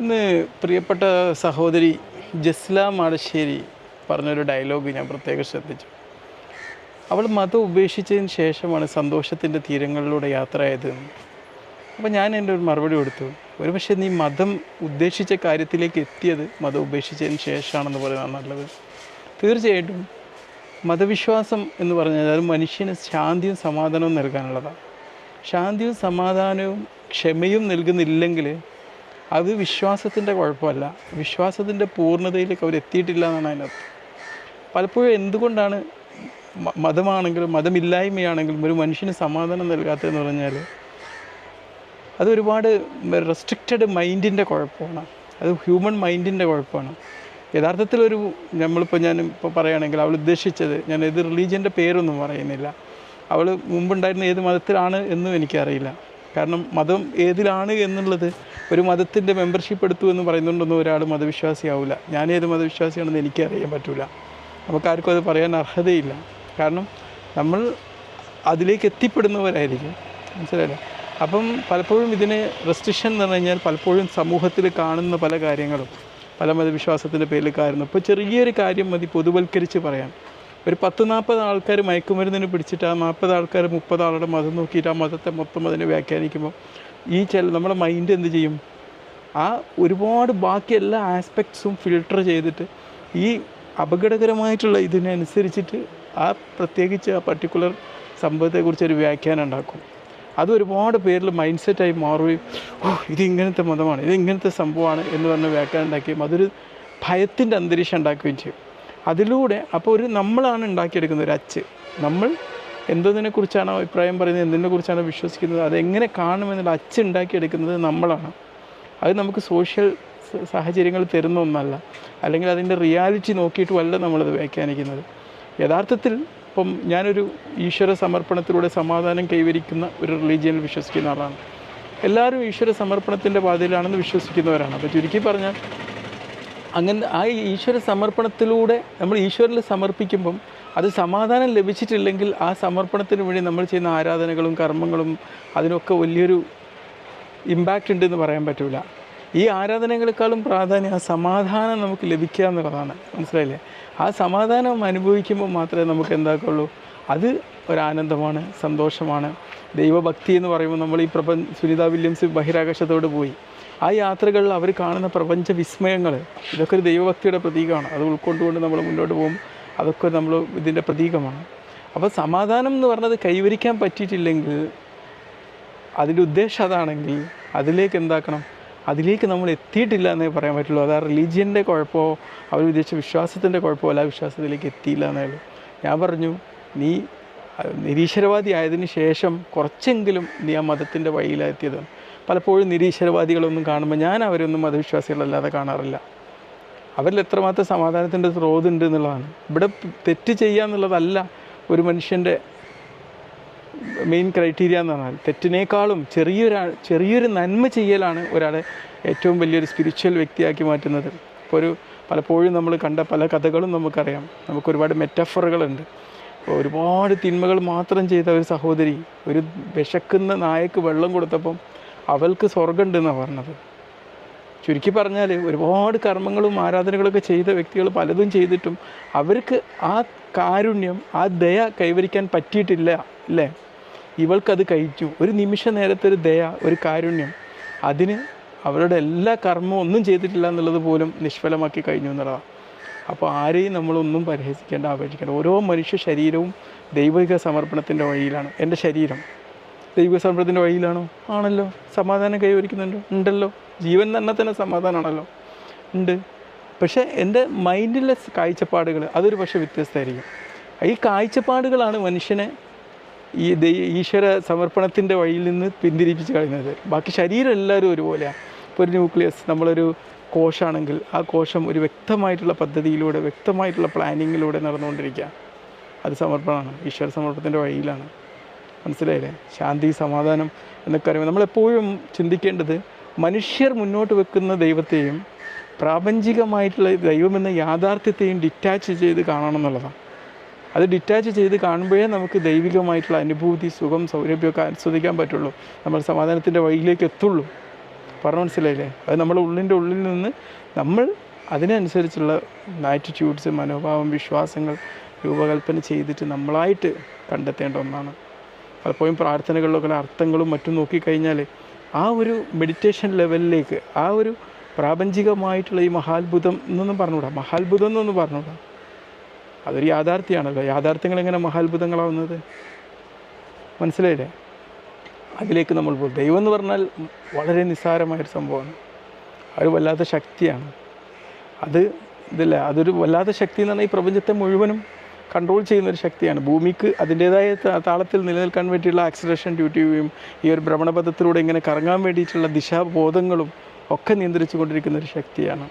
ഇന്ന് പ്രിയപ്പെട്ട സഹോദരി ജസ്ല മാടശ്ശേരി പറഞ്ഞൊരു ഡയലോഗ് ഞാൻ പ്രത്യേകം ശ്രദ്ധിച്ചു. അവൾ മതം ഉപേക്ഷിച്ചതിന് ശേഷമാണ് സന്തോഷത്തിന്റെ തീരങ്ങളിലൂടെ യാത്രയായത്. അപ്പോൾ ഞാൻ എന്റെ ഒരു മറുപടി കൊടുത്തു. ഒരുപക്ഷെ നീ മതം ഉദ്ദേശിച്ച കാര്യത്തിലേക്ക് എത്തിയത് മതം ഉപേക്ഷിച്ചതിന് ശേഷമാണെന്ന് പറയുന്നതാണ് നല്ലത്. തീർച്ചയായിട്ടും മതവിശ്വാസം എന്ന് പറഞ്ഞാൽ അത് മനുഷ്യന് ശാന്തിയും സമാധാനവും നൽകാനുള്ളതാണ്. ശാന്തിയും സമാധാനവും ക്ഷമയും നൽകുന്നില്ലെങ്കിൽ അത് വിശ്വാസത്തിന്റെ കുഴപ്പമല്ല. വിശ്വാസത്തിന്റെ പൂർണതയിലേക്ക് അവർ എത്തിയിട്ടില്ല എന്നാണ് അതിനകത്ത് പലപ്പോഴും എന്തുകൊണ്ടാണ് മതമാണെങ്കിലും മതമില്ലായ്മയാണെങ്കിലും ഒരു മനുഷ്യന് സമാധാനം നൽകാത്തതെന്ന് പറഞ്ഞാൽ അത് ഒരുപാട് റെസ്ട്രിക്റ്റഡ് മൈൻഡിന്റെ കുഴപ്പമാണ്. അത് ഹ്യൂമൻ മൈൻഡിന്റെ കുഴപ്പമാണ്. യഥാർത്ഥത്തിലൊരു നമ്മളിപ്പോൾ ഞാൻ ഇപ്പോൾ പറയുകയാണെങ്കിൽ അവൾ ഉദ്ദേശിച്ചത് ഞാൻ ഏത് റിലീജിയന്റെ പേരൊന്നും പറയുന്നില്ല. അവൾ മുമ്പുണ്ടായിരുന്ന ഏത് മതത്തിലാണ് എന്നും എനിക്കറിയില്ല. കാരണം മതം ഏതിലാണ് എന്നുള്ളത്. ഒരു മതത്തിന്റെ മെമ്പർഷിപ്പ് എടുത്തു എന്ന് പറയുന്നുണ്ടൊന്നും ഒരാൾ മതവിശ്വാസിയാവില്ല ഞാൻ ഏത് മതവിശ്വാസിയാണെന്ന് എനിക്കറിയാൻ പറ്റില്ല നമുക്കാർക്കും അത് പറയാൻ അർഹതയില്ല. കാരണം നമ്മൾ അതിലേക്ക് എത്തിപ്പെടുന്നവരായിരിക്കും. മനസ്സിലായില്ലേ? അപ്പം പലപ്പോഴും ഇതിന് റെസ്ട്രിക്ഷൻ എന്ന് പറഞ്ഞു കഴിഞ്ഞാൽ പലപ്പോഴും സമൂഹത്തിൽ കാണുന്ന പല കാര്യങ്ങളും പല മതവിശ്വാസത്തിന്റെ പേരിൽ കാരണം ഇപ്പോൾ ചെറിയൊരു കാര്യം മതി പൊതുവൽക്കരിച്ച് പറയാൻ. ഒരു പത്ത് നാൽപ്പത് ആൾക്കാർ മയക്കുമരുന്നിന് പിടിച്ചിട്ട് ആ നാൽപ്പത് ആൾക്കാർ മുപ്പത് ആളുടെ മതം നോക്കിയിട്ട് ആ മതത്തെ മൊത്തം അതിനെ വ്യാഖ്യാനിക്കുമ്പോൾ ഈ ചില നമ്മുടെ മൈൻഡ് എന്ത് ചെയ്യും? ആ ഒരുപാട് ബാക്കി എല്ലാ ആസ്പെക്ട്സും ഫിൽട്ടർ ചെയ്തിട്ട് ഈ അപകടകരമായിട്ടുള്ള ഇതിനനുസരിച്ചിട്ട് ആ പ്രത്യേകിച്ച് ആ പർട്ടിക്കുലർ സംഭവത്തെക്കുറിച്ച് ഒരു വ്യാഖ്യാനം ഉണ്ടാക്കും. അത് ഒരുപാട് പേരിൽ മൈൻഡ് സെറ്റായി മാറുകയും ഓ ഇത് ഇങ്ങനത്തെ മതമാണ് ഇത് ഇങ്ങനത്തെ സംഭവമാണ് എന്ന് പറഞ്ഞ് വ്യാഖ്യാനം ഉണ്ടാക്കുകയും അതൊരു ഭയത്തിന്റെ അന്തരീക്ഷം ഉണ്ടാക്കുകയും ചെയ്യും. അതിലൂടെ അപ്പോൾ ഒരു നമ്മളാണ് ഉണ്ടാക്കിയെടുക്കുന്നത് ഒരു അച്ച്. നമ്മൾ എന്തതിനെക്കുറിച്ചാണോ അഭിപ്രായം പറയുന്നത് എന്തിനെക്കുറിച്ചാണോ വിശ്വസിക്കുന്നത് അതെങ്ങനെ കാണുമെന്നുള്ള അച്ച് ഉണ്ടാക്കിയെടുക്കുന്നത് നമ്മളാണ്. അത് നമുക്ക് സോഷ്യൽ സാഹചര്യങ്ങൾ തരുന്ന ഒന്നല്ല. അല്ലെങ്കിൽ അതിന്റെ റിയാലിറ്റി നോക്കിയിട്ടുമല്ല നമ്മളത് വ്യാഖ്യാനിക്കുന്നത്. യഥാർത്ഥത്തിൽ ഇപ്പം ഞാനൊരു ഈശ്വര സമർപ്പണത്തിലൂടെ സമാധാനം കൈവരിക്കുന്ന ഒരു റിലീജിയനിൽ വിശ്വസിക്കുന്ന ആളാണ്. എല്ലാവരും ഈശ്വര സമർപ്പണത്തിന്റെ പാതയിലാണെന്ന് വിശ്വസിക്കുന്നവരാണ്. അപ്പോൾ ചുരുക്കി പറഞ്ഞാൽ അങ്ങനെ ആ ഈശ്വര സമർപ്പണത്തിലൂടെ നമ്മൾ ഈശ്വരനിൽ സമർപ്പിക്കുമ്പം അത് സമാധാനം ലഭിച്ചിട്ടില്ലെങ്കിൽ ആ സമർപ്പണത്തിന് വേണ്ടി നമ്മൾ ചെയ്യുന്ന ആരാധനകളും കർമ്മങ്ങളും അതിനൊക്കെ വലിയൊരു ഇമ്പാക്റ്റ് ഉണ്ടെന്ന് പറയാൻ പറ്റില്ല ഈ ആരാധനകളെക്കാളും പ്രാധാന്യം ആ സമാധാനം നമുക്ക് ലഭിക്കുക എന്നുള്ളതാണ്. മനസ്സിലായില്ലേ? ആ സമാധാനം അനുഭവിക്കുമ്പോൾ മാത്രമേ നമുക്ക് എന്താക്കുള്ളൂ? അത് ഒരാനന്ദമാണ് സന്തോഷമാണ്. ദൈവഭക്തി എന്ന് പറയുമ്പോൾ നമ്മൾ ഈ പ്രപഞ്ച സുനിത വില്യംസ് ബഹിരാകാശത്തോട് പോയി. ആ യാത്രകളിൽ അവർ കാണുന്ന പ്രപഞ്ച വിസ്മയങ്ങൾ ഇതൊക്കെ ഒരു ദൈവഭക്തിയുടെ പ്രതീകമാണ്. അത് ഉൾക്കൊണ്ടുകൊണ്ട് നമ്മൾ മുന്നോട്ട് പോകും. അതൊക്കെ നമ്മൾ ഇതിന്റെ പ്രതീകമാണ്. അപ്പോൾ സമാധാനം എന്ന് പറഞ്ഞത് കൈവരിക്കാൻ പറ്റിയിട്ടില്ലെങ്കിൽ അതിന്റെ ഉദ്ദേശം അതാണെങ്കിൽ അതിലേക്ക് എന്താക്കണം? അതിലേക്ക് നമ്മൾ എത്തിയിട്ടില്ല എന്നേ പറയാൻ പറ്റുള്ളൂ. അതാ റിലീജിയന്റെ കുഴപ്പമോ അവർ ഉദ്ദേശിച്ച വിശ്വാസത്തിന്റെ കുഴപ്പമോ അല്ല വിശ്വാസത്തിലേക്ക് എത്തിയില്ല എന്നേ ഉള്ളൂ ഞാൻ പറഞ്ഞു നീ നിരീശ്വരവാദി ആയതിനു ശേഷം കുറച്ചെങ്കിലും നീ ആ മതത്തിന്റെ വഴിയിലെത്തിയത് പലപ്പോഴും നിരീശ്വരവാദികളൊന്നും കാണുമ്പോൾ ഞാൻ അവരൊന്നും മതവിശ്വാസികളല്ലാതെ കാണാറില്ല. അവരിൽ എത്രമാത്രം സമാധാനത്തിന്റെ സ്രോതുണ്ട് എന്നുള്ളതാണ്. ഇവിടെ തെറ്റ് ചെയ്യുക എന്നുള്ളതല്ല ഒരു മനുഷ്യന്റെ മെയിൻ ക്രൈറ്റീരിയ എന്ന് പറഞ്ഞാൽ. തെറ്റിനേക്കാളും ചെറിയൊരാ ചെറിയൊരു നന്മ ചെയ്യലാണ് ഒരാളെ ഏറ്റവും വലിയൊരു സ്പിരിച്വൽ വ്യക്തിയാക്കി മാറ്റുന്നത്. ഇപ്പോൾ ഒരു പലപ്പോഴും നമ്മൾ കണ്ട പല കഥകളും നമുക്കറിയാം. നമുക്ക് ഒരുപാട് മെറ്റഫറുകളുണ്ട് ഒരുപാട് തിന്മകൾ മാത്രം ചെയ്ത ഒരു സഹോദരി ഒരു വിശക്കുന്ന നായക്ക് വെള്ളം കൊടുത്തപ്പം അവൾക്ക് സ്വർഗമുണ്ടെന്നാണ് പറഞ്ഞത്. ചുരുക്കി പറഞ്ഞാൽ ഒരുപാട് കർമ്മങ്ങളും ആരാധനകളൊക്കെ ചെയ്ത വ്യക്തികൾ പലതും ചെയ്തിട്ടും അവർക്ക് ആ കാരുണ്യം ആ ദയ കൈവരിക്കാൻ പറ്റിയിട്ടില്ല അല്ലേ? ഇവൾക്കത് കഴിച്ചു. ഒരു നിമിഷ നേരത്തെ ഒരു ദയ ഒരു കാരുണ്യം. അതിന് അവരുടെ എല്ലാ കർമ്മവും ഒന്നും ചെയ്തിട്ടില്ല എന്നുള്ളത് പോലും നിഷ്ഫലമാക്കി കഴിഞ്ഞു എന്നുള്ളതാണ് അപ്പോൾ ആരെയും നമ്മളൊന്നും പരിഹസിക്കേണ്ട അപേക്ഷിക്കേണ്ട ഓരോ മനുഷ്യ ശരീരവും ദൈവിക സമർപ്പണത്തിന്റെ വഴിയിലാണ്. എന്റെ ശരീരം. സമർപ്പണത്തിന്റെ വഴിയിലാണോ? ആണല്ലോ. സമാധാനം കൈവരിക്കുന്നുണ്ടോ. ഉണ്ടല്ലോ. ജീവൻ തന്നെ തന്നെ സമാധാനമാണല്ലോ ഉണ്ട്. പക്ഷേ എന്റെ മൈൻഡിലെ കാഴ്ചപ്പാടുകൾ അതൊരു പക്ഷേ വ്യത്യസ്തമായിരിക്കും. ഈ കാഴ്ചപ്പാടുകളാണ് മനുഷ്യനെ ഈ ഈശ്വര സമർപ്പണത്തിന്റെ വഴിയിൽ നിന്ന് പിന്തിരിപ്പിച്ച് കളയുന്നത്. ബാക്കി ശരീരം എല്ലാവരും ഒരുപോലെയാണ് ഇപ്പോൾ ഒരു ന്യൂക്ലിയസ് നമ്മളൊരു കോശമാണെങ്കിൽ ആ കോശം ഒരു വ്യക്തമായിട്ടുള്ള പദ്ധതിയിലൂടെ വ്യക്തമായിട്ടുള്ള പ്ലാനിങ്ങിലൂടെ നടന്നുകൊണ്ടിരിക്കുക അത് സമർപ്പണമാണ്. ഈശ്വര സമർപ്പണത്തിന്റെ വഴിയിലാണ്. മനസ്സിലായില്ലേ? ശാന്തി സമാധാനം എന്നൊക്കെ അറിയുമ്പോൾ നമ്മളെപ്പോഴും ചിന്തിക്കേണ്ടത് മനുഷ്യർ മുന്നോട്ട് വെക്കുന്ന ദൈവത്തെയും പ്രാപഞ്ചികമായിട്ടുള്ള ദൈവമെന്ന യാഥാർത്ഥ്യത്തെയും ഡിറ്റാച്ച് ചെയ്ത് കാണണം എന്നുള്ളതാണ്. അത് ഡിറ്റാച്ച് ചെയ്ത് കാണുമ്പോഴേ നമുക്ക് ദൈവികമായിട്ടുള്ള അനുഭൂതി സുഖം സൗരഭ്യമൊക്കെ ആസ്വദിക്കാൻ പറ്റുള്ളൂ. നമ്മൾ സമാധാനത്തിന്റെ വഴിയിലേക്ക് എത്തുള്ളൂ. പറഞ്ഞു മനസ്സിലായില്ലേ? അത് നമ്മുടെ ഉള്ളിന്റെ ഉള്ളിൽ നിന്ന് നമ്മൾ അതിനനുസരിച്ചുള്ള ആറ്റിറ്റ്യൂഡ്സ് മനോഭാവം വിശ്വാസങ്ങൾ രൂപകൽപ്പന ചെയ്തിട്ട് നമ്മളായിട്ട് കണ്ടെത്തേണ്ട ഒന്നാണ്. പലപ്പോഴും പ്രാർത്ഥനകളിലൊക്കെ അർത്ഥങ്ങളും മറ്റും നോക്കിക്കഴിഞ്ഞാൽ ആ ഒരു മെഡിറ്റേഷൻ ലെവലിലേക്ക് ആ ഒരു പ്രാപഞ്ചികമായിട്ടുള്ള ഈ മഹാത്ഭുതം എന്നൊന്നും പറഞ്ഞുകൂടാ. മഹാത്ഭുതം എന്നൊന്നും പറഞ്ഞുകൂടാ. അതൊരു യാഥാർത്ഥ്യമാണല്ലോ യാഥാർത്ഥ്യങ്ങൾ എങ്ങനെ മഹാത്ഭുതങ്ങളാവുന്നത്? മനസ്സിലായില്ലേ? അതിലേക്ക് നമ്മൾ പോകും. ദൈവം എന്ന് പറഞ്ഞാൽ വളരെ നിസ്സാരമായൊരു സംഭവമാണ്. ഒരു വല്ലാത്ത ശക്തിയാണ്. അത് ഇതില്ല. അതൊരു വല്ലാത്ത ശക്തി എന്ന് പറഞ്ഞാൽ ഈ പ്രപഞ്ചത്തെ മുഴുവനും കൺട്രോൾ ചെയ്യുന്ന ഒരു ശക്തിയാണ്. ഭൂമിക്ക് അതിന്റേതായ താളത്തിൽ നിലനിൽക്കാൻ വേണ്ടിയുള്ള ആക്സിലേഷൻ ഡ്യൂട്ടിയും ഈ ഒരു ഭ്രമണപഥത്തിലൂടെ ഇങ്ങനെ കറങ്ങാൻ വേണ്ടിയിട്ടുള്ള ദിശാബോധങ്ങളും ഒക്കെ നിയന്ത്രിച്ചു കൊണ്ടിരിക്കുന്ന ഒരു ശക്തിയാണ്.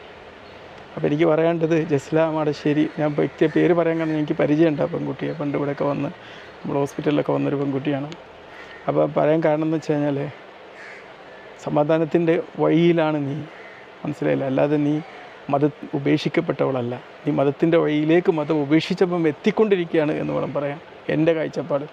അപ്പോൾ എനിക്ക് പറയേണ്ടത് ജസ്ല മാടശ്ശേരി ഞാൻ വ്യക്തിയെ പേര് പറയാൻ കാരണം എനിക്ക് പരിചയമുണ്ട് ആ പെൺകുട്ടിയെ. പണ്ട് ഇവിടെയൊക്കെ വന്ന് നമ്മൾ ഹോസ്പിറ്റലിലൊക്കെ വന്നൊരു പെൺകുട്ടിയാണ്. അപ്പോൾ പറയാൻ കാരണം എന്ന് വെച്ച് കഴിഞ്ഞാൽ സമാധാനത്തിന്റെ വഴിയിലാണ് നീ. മനസ്സിലായില്ല? അല്ലാതെ നീ മത ഉപേക്ഷിക്കപ്പെട്ടവളല്ല. നീ മതത്തിന്റെ വഴിയിലേക്ക് മതം ഉപേക്ഷിച്ചപ്പം എത്തിക്കൊണ്ടിരിക്കുകയാണ് എന്ന് വേണം പറയാം എന്റെ കാഴ്ചപ്പാട്.